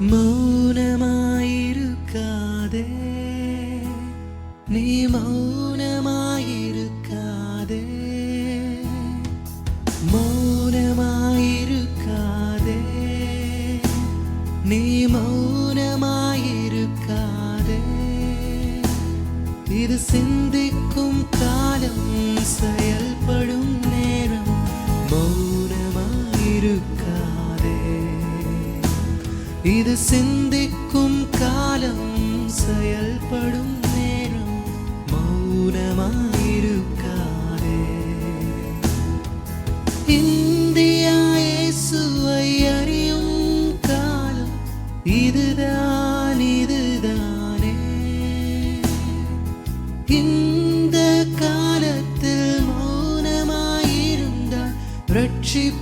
மௌனமாயிருக்காதே. நீ மௌனமாயிருக்காதே. மௌனமாயிருக்காதே. நீ மௌனமாயிருக்காதே. இது சிந்திக்கும் காலம் செயல்படும் நேரம். மௌனமாயிருக்காதே இது சிந்திக்கும் காலம் செயல்படும் நேரம் மௌனமாயிருக்காதே. இந்தியா இயேசுவை அறியும் காலம் இதுதான் இதுதானே. இந்த காலத்தில் மௌனமாயிருந்தால் ரட்சிப்பு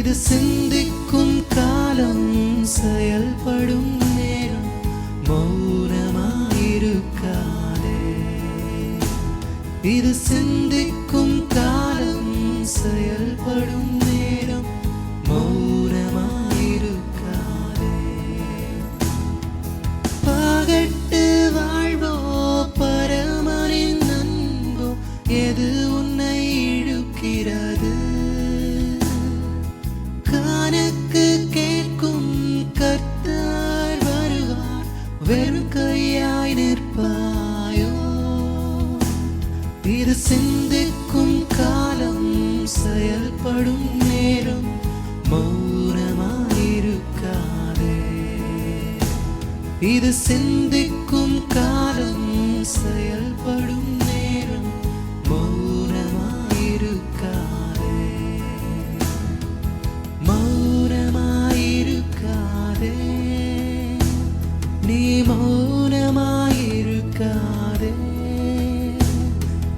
இது சிந்திக்கும் காலம் செயல்படும் நேரம் மௌனமாயிருக்காதே. இது சிந்திக்கும் காலம் செயல்படும் நேரம் மௌனமாயிருக்காதே. பகட்டு வாழ்வோ பரமனின் எது இது சிந்திக்கும் காலம் செயல்படும் நேரம் மௌனமாயிருக்காதே. இது சிந்திக்கும் காலம் செயல்படும் நேரம் மௌனமாயிருக்காதே. மௌனமாயிருக்காதே. நீ மௌனமாயிருக்காதே.